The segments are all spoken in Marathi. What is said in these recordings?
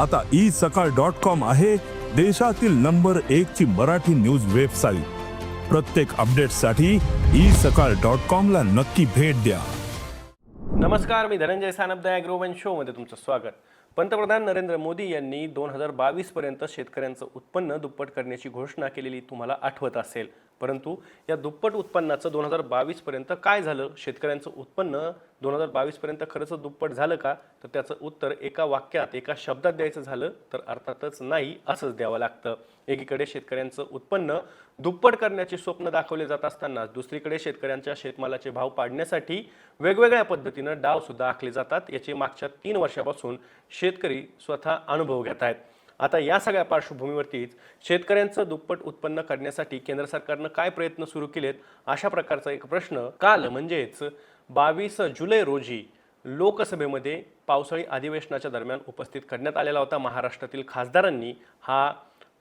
आता ई सकाळ डॉट कॉम आहे देशातील नंबर एक ची मराठी न्यूज वेबसाईट. प्रत्येक अपडेटसाठी ई सकाळ डॉट कॉम ला नक्की भेट द्या. नमस्कार मी धनंजय सानपदा द शो शोमध्ये तुमचं स्वागत. पंतप्रधान नरेंद्र मोदी यांनी दोन हजार बावीसपर्यंत शेतकऱ्यांचं उत्पन्न दुप्पट करण्याची घोषणा केलेली तुम्हाला आठवत असेल. परंतु या दुप्पट उत्पन्नाचं दोन हजार बावीसपर्यंत काय झालं? शेतकऱ्यांचं उत्पन्न दोन हजार बावीसपर्यंत खरंच दुप्पट झालं का? तर त्याचं उत्तर एका वाक्यात एका शब्दात द्यायचं झालं तर अर्थातच नाही असंच द्यावं लागतं. एकीकडे शेतकऱ्यांचं उत्पन्न दुप्पट करण्याचे स्वप्न दाखवले जात असताना दुसरीकडे शेतकऱ्यांच्या शेतमालाचे भाव पाडण्यासाठी वेगवेगळ्या पद्धतीनं डावसुद्धा आखले जातात. याचे मागच्या तीन वर्षापासून शेतकरी स्वतः अनुभव घेत आहेत. आता या सगळ्या पार्श्वभूमीवरतीच शेतकऱ्यांचं दुप्पट उत्पन्न करण्यासाठी केंद्र सरकारनं काय प्रयत्न सुरू केलेत अशा प्रकारचा एक प्रश्न काल म्हणजेच बावीस जुलै रोजी लोकसभेमध्ये पावसाळी अधिवेशनाच्या दरम्यान उपस्थित करण्यात आलेला होता. महाराष्ट्रातील खासदारांनी हा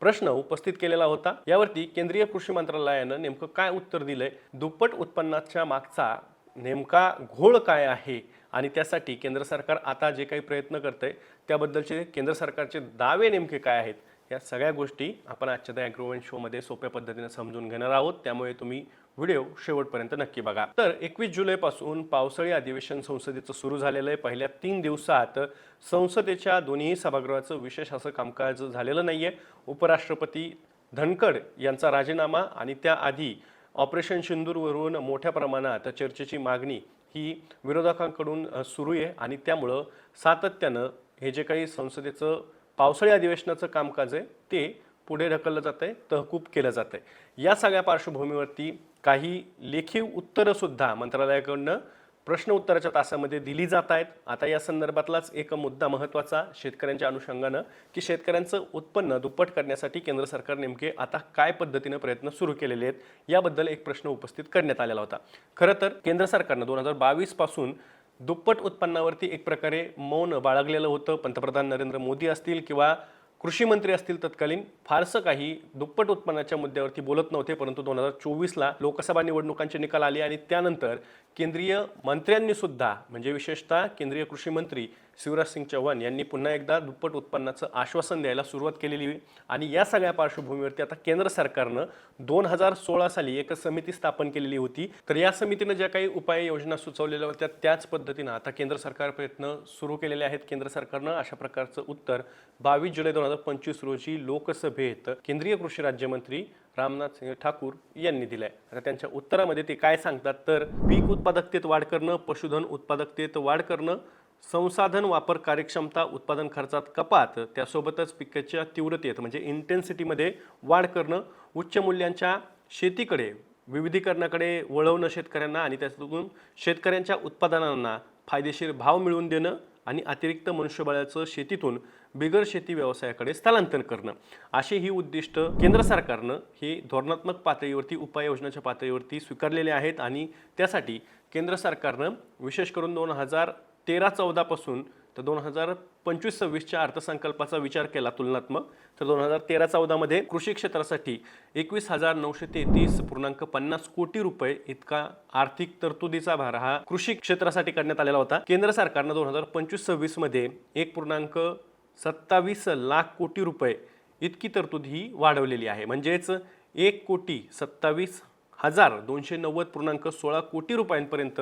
प्रश्न उपस्थित केलेला होता. यावरती केंद्रीय कृषी मंत्रालयानं नेमकं काय उत्तर दिलंय? दुप्पट उत्पन्नाच्या मागचा नेमका घोळ काय आहे? आणि त्यासाठी केंद्र सरकार आता जे काही प्रयत्न करतंय त्याबद्दलचे केंद्र सरकारचे दावे नेमके काय आहेत या सगळ्या गोष्टी आपण आजच्या त्या ॲग्रोवन शोमध्ये सोप्या पद्धतीने समजून घेणार आहोत. त्यामुळे तुम्ही व्हिडिओ शेवटपर्यंत नक्की बघा. तर एकवीस जुलैपासून पावसाळी अधिवेशन संसदेचं सुरू झालेलं आहे. पहिल्या तीन दिवसात संसदेच्या दोन्ही सभागृहाचं विशेष असं कामकाज झालेलं नाही आहे उपराष्ट्रपती धनखड यांचा राजीनामा आणि त्याआधी ऑपरेशन सिंदूरवरून मोठ्या प्रमाणात चर्चेची मागणी ही विरोधकांकडून सुरू आहे आणि त्यामुळं सातत्यानं हे जे काही संसदेचं पावसाळी अधिवेशनाचं कामकाज आहे ते पुढे ढकललं जात आहे तहकूब केलं जात आहे. या सगळ्या पार्श्वभूमीवरती काही लेखी उत्तरंसुद्धा मंत्रालयाकडनं प्रश्न उत्तराच्या तासामध्ये दिली जात आहेत. आता या संदर्भातलाच एक मुद्दा महत्त्वाचा शेतकऱ्यांच्या अनुषंगानं की शेतकऱ्यांचं उत्पन्न दुप्पट करण्यासाठी केंद्र सरकार नेमके आता काय पद्धतीनं प्रयत्न सुरू केलेले आहेत याबद्दल एक प्रश्न उपस्थित करण्यात आलेला होता. खरं तर केंद्र सरकारनं दोन हजार बावीसपासून दुप्पट उत्पन्नावरती एक प्रकारे मौन बाळगलेलं होतं. पंतप्रधान नरेंद्र मोदी असतील किंवा कृषी मंत्री असतील तत्कालीन फारसं काही दुप्पट उत्पन्नाच्या मुद्द्यावरती बोलत नव्हते परंतु दोन हजार चोवीसला लोकसभा निवडणुकांचे निकाल आले आणि त्यानंतर केंद्रीय मंत्र्यांनी सुद्धा म्हणजे विशेषतः केंद्रीय कृषी मंत्री शिवराज सिंग चौहान यांनी पुन्हा एकदा दुप्पट उत्पन्नाचं आश्वासन द्यायला सुरुवात केलेली आणि या सगळ्या पार्श्वभूमीवरती आता केंद्र सरकारनं दोन हजार सोळा साली एक समिती स्थापन केलेली होती. तर या समितीनं ज्या काही उपाययोजना सुचवलेल्या होत्या त्याच पद्धतीनं आता केंद्र सरकार प्रयत्न सुरू केलेले आहेत. केंद्र सरकारनं अशा प्रकारचं उत्तर बावीस जुलै दोन हजार पंचवीस रोजी लोकसभेत केंद्रीय कृषी राज्यमंत्री रामनाथ सिंग ठाकूर यांनी दिलाय. आता त्यांच्या उत्तरामध्ये ते काय सांगतात? तर पीक उत्पादकतेत वाढ करणं पशुधन उत्पादकतेत वाढ करणं संसाधन वापर कार्यक्षमता उत्पादन खर्चात कपात त्यासोबतच पिकाच्या तीव्रतेत म्हणजे इंटेन्सिटीमध्ये वाढ करणं उच्च मूल्यांच्या शेतीकडे विविधीकरणाकडे वळवणं शेतकऱ्यांना आणि त्यातून शेतकऱ्यांच्या उत्पादनांना फायदेशीर भाव मिळवून देणं आणि अतिरिक्त मनुष्यबळाचं शेतीतून बिगर शेती व्यवसायाकडे स्थलांतर करणं. अशी ही उद्दिष्ट केंद्र सरकारनं ही धोरणात्मक पातळीवरती उपाययोजनाच्या पातळीवरती स्वीकारलेले आहेत आणि त्यासाठी केंद्र सरकारनं विशेष करून दोन हजार तेरा चौदापासून तर दोन हजार पंचवीस सव्वीसच्या अर्थसंकल्पाचा विचार केला तुलनात्मक तर दोन हजार तेरा चौदामध्ये कृषी क्षेत्रासाठी एकवीस हजार नऊशे तेहतीस पूर्णांक पन्नास कोटी रुपये इतका आर्थिक तरतुदीचा भार हा कृषी क्षेत्रासाठी करण्यात आलेला होता. केंद्र सरकारनं दोन हजार पंचवीस सव्वीसमध्ये एक पूर्णांक सत्तावीस लाख कोटी रुपये इतकी तरतूद ही वाढवलेली आहे. म्हणजेच एक कोटी सत्तावीस हजार दोनशे नव्वद पूर्णांक सोळा कोटी रुपयांपर्यंत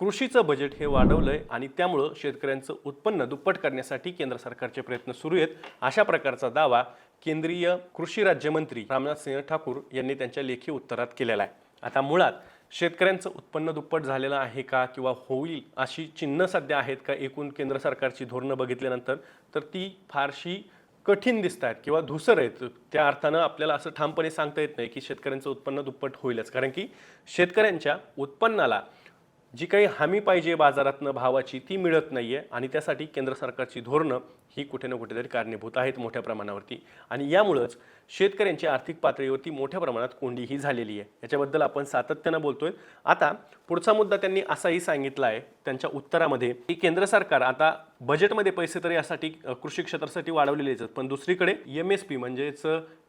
कृषीचं बजेट हे वाढवलं आहे आणि त्यामुळं शेतकऱ्यांचं उत्पन्न दुप्पट करण्यासाठी केंद्र सरकारचे प्रयत्न सुरू आहेत. अशा प्रकारचा दावा केंद्रीय कृषी राज्यमंत्री रामनाथ सिंह ठाकूर यांनी त्यांच्या लेखी उत्तरात केलेला आहे. आता मुळात शेतकऱ्यांचं उत्पन्न दुप्पट झालेलं आहे का किंवा होईल अशी चिन्ह सध्या आहेत का एकूण केंद्र सरकारची धोरणं बघितल्यानंतर तर ती फारशी कठीण दिसत आहेत किंवा धुसर आहेत. त्या अर्थानं आपल्याला असं ठामपणे सांगता येत नाही की शेतकऱ्यांचं उत्पन्न दुप्पट होईलच. कारण की शेतकऱ्यांच्या उत्पन्नाला जी काही हमी पाहिजे बाजारातनं भावाची ती मिळत नाही आहे आणि त्यासाठी केंद्र सरकारची धोरणं ही कुठे ना कुठेतरी कारणीभूत आहेत मोठ्या प्रमाणावरती. आणि यामुळंच शेतकऱ्यांची आर्थिक पातळीवरती मोठ्या प्रमाणात कोंडी ही झालेली आहे. याच्याबद्दल आपण सातत्यानं बोलतोय. आता पुढचा मुद्दा त्यांनी असाही सांगितला आहे. त्यांच्या उत्तरामध्ये की केंद्र सरकार आता बजेटमध्ये पैसे तरी यासाठी कृषी क्षेत्रासाठी वाढवलेलेच आहेत. पण दुसरीकडे एम एस पी म्हणजेच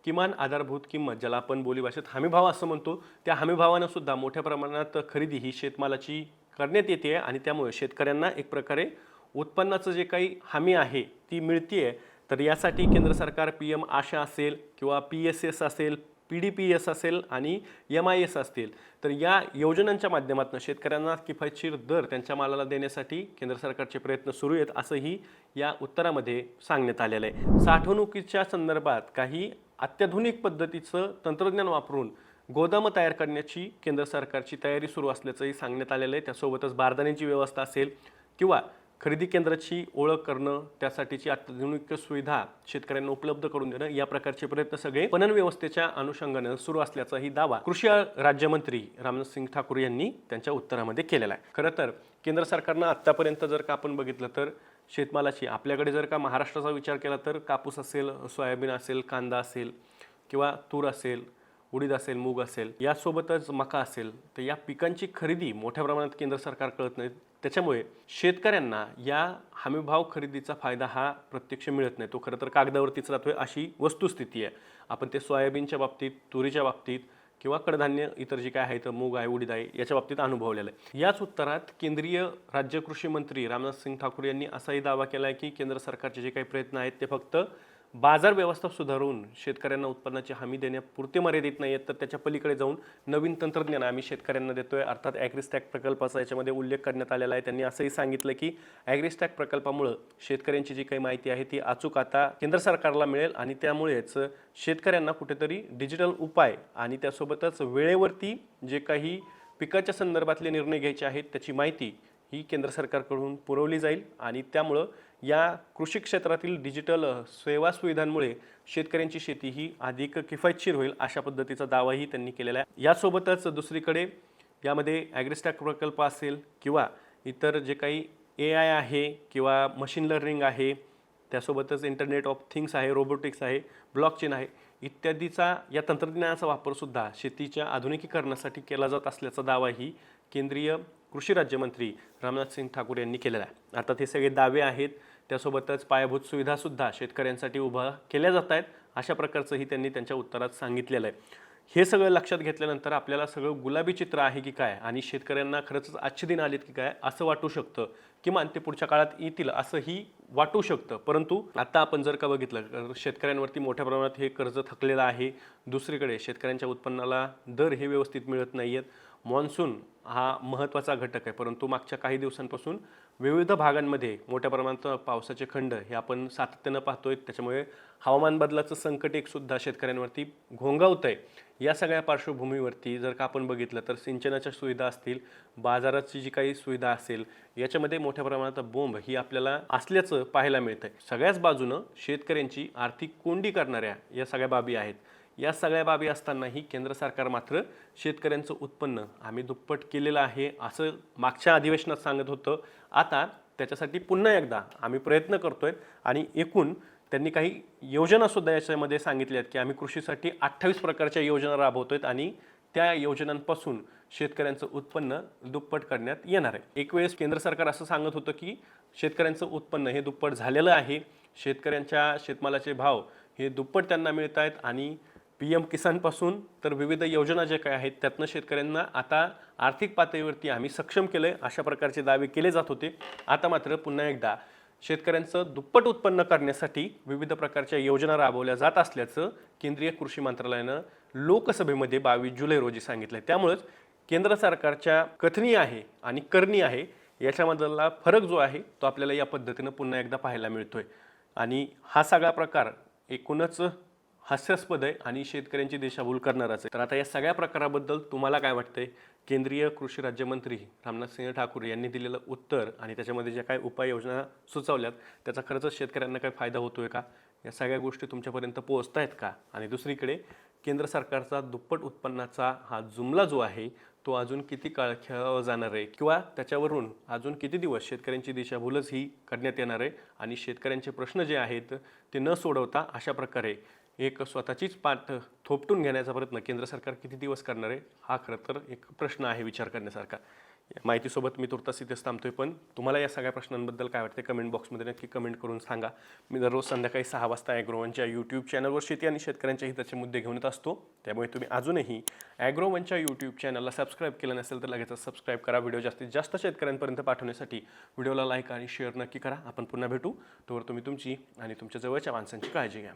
किमान आधारभूत किंमत ज्याला आपण बोलीभाषेत हमीभाव असं म्हणतो त्या हमीभावानं सुद्धा मोठ्या प्रमाणात खरेदी ही शेतमालाची करण्यात येते आणि त्यामुळे शेतकऱ्यांना एक प्रकारे उत्पन्नाचं जे काही हमी आहे ती मिळतीये तर यासाठी केंद्र सरकार पी एम आशा असेल किंवा पी एस एस असेल पी डी पी एस असेल आणि एम आय एस असतील तर या योजनांच्या माध्यमातून शेतकऱ्यांना किफायतशीर दर त्यांच्या मालाला देण्यासाठी केंद्र सरकारचे प्रयत्न सुरू आहेत असंही या उत्तरामध्ये सांगण्यात आलेलं आहे. साठवणुकीच्या संदर्भात काही अत्याधुनिक पद्धतीचं तंत्रज्ञान वापरून गोदामं तयार करण्याची केंद्र सरकारची तयारी सुरू असल्याचंही सांगण्यात आलेलं आहे. त्यासोबतच बारदाण्याची व्यवस्था असेल किंवा खरेदी केंद्राची ओळख करणं त्यासाठीची अत्याधुनिक सुविधा शेतकऱ्यांना उपलब्ध करून देणं या प्रकारचे प्रयत्न सगळे पणन व्यवस्थेच्या अनुषंगानं सुरू असल्याचाही दावा कृषी राज्यमंत्री रामनाथ सिंग ठाकूर यांनी त्यांच्या उत्तरामध्ये केलेला आहे. खरं तर केंद्र सरकारनं आत्तापर्यंत जर का आपण बघितलं तर शेतमालाची आपल्याकडे जर का महाराष्ट्राचा विचार केला तर कापूस असेल सोयाबीन असेल कांदा असेल किंवा तूर असेल उडीद असेल मूग असेल यासोबतच मका असेल तर या पिकांची खरेदी मोठ्या प्रमाणात केंद्र सरकार कळत नाही. त्याच्यामुळे शेतकऱ्यांना या हमीभाव खरेदीचा फायदा हा प्रत्यक्ष मिळत नाही. तो खरं तर कागदावरतीच राहतोय अशी वस्तुस्थिती आहे. आपण ते सोयाबीनच्या बाबतीत तुरीच्या बाबतीत किंवा कडधान्य इतर जे काय आहे तर मूग आहे उडीद आहे याच्या बाबतीत अनुभवलेलं आहे. याच उत्तरात केंद्रीय राज्य कृषी मंत्री रामनाथ सिंग ठाकूर यांनी असाही दावा केला आहे की केंद्र सरकारचे जे काही प्रयत्न आहेत ते फक्त बाजार व्यवस्था सुधारून शेतकऱ्यांना उत्पन्नाची हमी देण्यापुरते मर्यादित नाही आहेत तर त्याच्या पलीकडे जाऊन नवीन तंत्रज्ञान आम्ही शेतकऱ्यांना देतो आहे अर्थात ॲग्रिस्टॅक प्रकल्पाचा याच्यामध्ये उल्लेख करण्यात आलेला आहे. त्यांनी असंही सांगितलं की ॲग्रिस्टॅक प्रकल्पामुळं शेतकऱ्यांची जी काही माहिती आहे ती अचूक आता केंद्र सरकारला मिळेल आणि त्यामुळेच शेतकऱ्यांना कुठेतरी डिजिटल उपाय आणि त्यासोबतच वेळेवरती जे काही पिकाच्या संदर्भातले निर्णय घ्यायचे आहेत त्याची माहिती ही केंद्र सरकारकडून पुरवली जाईल आणि त्यामुळं या कृषी क्षेत्रातील डिजिटल सेवा सुविधांमुळे शेतकऱ्यांची शेती ही अधिक किफायतशीर होईल अशा पद्धतीचा दावाही त्यांनी केलेला आहे. यासोबतच दुसरीकडे यामध्ये ॲग्रिस्टॅक प्रकल्प असेल किंवा इतर जे काही ए आय आहे किंवा मशीन लर्निंग आहे त्यासोबतच इंटरनेट ऑफ थिंग्स आहे रोबोटिक्स आहे ब्लॉकचेन आहे इत्यादीचा या तंत्रज्ञानाचा वापरसुद्धा शेतीच्या आधुनिकीकरणासाठी केला जात असल्याचा दावाही केंद्रीय कृषी राज्यमंत्री रामनाथ सिंग ठाकूर यांनी केलेला आहे. अर्थात हे सगळे दावे आहेत. त्यासोबतच पायाभूत सुविधासुद्धा शेतकऱ्यांसाठी उभा केल्या जात आहेत अशा प्रकारचंही त्यांनी त्यांच्या उत्तरात सांगितलेलं आहे. हे सगळं लक्षात घेतल्यानंतर आपल्याला सगळं गुलाबी चित्र आहे की काय आणि शेतकऱ्यांना खरंच आजचे दिन आलेत की काय असं वाटू शकतं किमान ते पुढच्या काळात येतील असंही वाटू शकतं. परंतु आता आपण जर का बघितलं शेतकऱ्यांवरती मोठ्या प्रमाणात हे कर्ज थकलेलं आहे. दुसरीकडे शेतकऱ्यांच्या उत्पन्नाला दर हे व्यवस्थित मिळत नाही आहेत मॉन्सून हा महत्त्वाचा घटक आहे. परंतु मागच्या काही दिवसांपासून विविध भागांमध्ये मोठ्या प्रमाणात पावसाचे खंड हे आपण सातत्यानं पाहतोय. त्याच्यामुळे हवामान बदलाचं संकट एकसुद्धा शेतकऱ्यांवरती घोंगावत आहे. या सगळ्या पार्श्वभूमीवरती जर का आपण बघितलं तर सिंचनाच्या सुविधा असतील बाजाराची जी काही सुविधा असेल याच्यामध्ये मोठ्या प्रमाणात बोंब ही आपल्याला असल्याचं पाहायला मिळतं आहे सगळ्याच बाजूनं शेतकऱ्यांची आर्थिक कोंडी करणाऱ्या या सगळ्या बाबी आहेत. या सगळ्या बाबी असतानाही केंद्र सरकार मात्र शेतकऱ्यांचं उत्पन्न आम्ही दुप्पट केलेलं आहे असं मागच्या अधिवेशनात सांगत होतं. आता त्याच्यासाठी पुन्हा एकदा आम्ही प्रयत्न करतोय आणि एकूण त्यांनी काही योजनासुद्धा याच्यामध्ये सांगितल्या आहेत की आम्ही कृषीसाठी अठ्ठावीस प्रकारच्या योजना राबवतोय आणि त्या योजनांपासून शेतकऱ्यांचं उत्पन्न दुप्पट करण्यात येणार आहे. एक वेळेस केंद्र सरकार असं सांगत होतं की शेतकऱ्यांचं उत्पन्न हे दुप्पट झालेलं आहे. शेतकऱ्यांच्या शेतमालाचे भाव हे दुप्पट त्यांना मिळत आहेत आणि पी एम किसानपासून तर विविध योजना ज्या काय आहेत त्यातनं शेतकऱ्यांना आता आर्थिक पातळीवरती आम्ही सक्षम केलं आहे अशा प्रकारचे दावे केले जात होते. आता मात्र पुन्हा एकदा शेतकऱ्यांचं दुप्पट उत्पन्न करण्यासाठी विविध प्रकारच्या योजना राबवल्या जात असल्याचं केंद्रीय कृषी मंत्रालयानं लोकसभेमध्ये बावीस जुलै रोजी सांगितलं आहे त्यामुळंच केंद्र सरकारच्या कथनी आहे आणि करणी आहे याच्यामधला फरक जो आहे तो आपल्याला या पद्धतीनं पुन्हा एकदा पाहायला मिळतो आहे आणि हा सगळा प्रकार एकूणच हास्यास्पद आहे आणि शेतकऱ्यांची दिशाभूल करणारच आहे. तर आता या सगळ्या प्रकाराबद्दल तुम्हाला काय वाटतंय? केंद्रीय कृषी राज्यमंत्री रामनाथ सिंह ठाकूर यांनी दिलेलं उत्तर आणि त्याच्यामध्ये ज्या काय उपाययोजना सुचवल्यात त्याचा खरंच शेतकऱ्यांना काय फायदा होतोय का? या सगळ्या गोष्टी तुमच्यापर्यंत पोहोचत आहेत का? आणि दुसरीकडे केंद्र सरकारचा दुप्पट उत्पन्नाचा हा जुमला जो आहे तो अजून किती काळ खेळावा जाणार आहे? किंवा त्याच्यावरून अजून किती दिवस शेतकऱ्यांची दिशाभूलच ही करण्यात येणार आहे? आणि शेतकऱ्यांचे प्रश्न जे आहेत ते न सोडवता अशा प्रकारे एक स्वतःचीच पाठ थोपटून घेण्याचा प्रयत्न केंद्र सरकार किती दिवस करणार आहे हा खरं तर एक प्रश्न आहे विचार करण्यासारखा. माहितीसोबत मी तुर्तास इथेच थांबतोय पण तुम्हाला या सगळ्या प्रश्नांबद्दल काय वाटते कमेंट बॉक्समध्ये नक्की कमेंट करून सांगा. मी दररोज संध्याकाळी सहा वाजता ॲग्रोवनच्या यूट्यूब चॅनलवर शेती आणि शेतकऱ्यांच्या हिताचे मुद्दे घेऊन येत असतो. त्यामुळे तुम्ही अजूनही ॲग्रोवनच्या यूट्यूब चॅनलला सबस्क्राईब केलं नसेल तर लगेच सबस्क्राईब करा. व्हिडिओ जास्तीत जास्त शेतकऱ्यांपर्यंत पाठवण्यासाठी व्हिडिओला लाईक आणि शेअर नक्की करा. आपण पुन्हा भेटू. तोवर तुम्ही तुमची आणि तुमच्या जवळच्या माणसांची काळजी घ्या.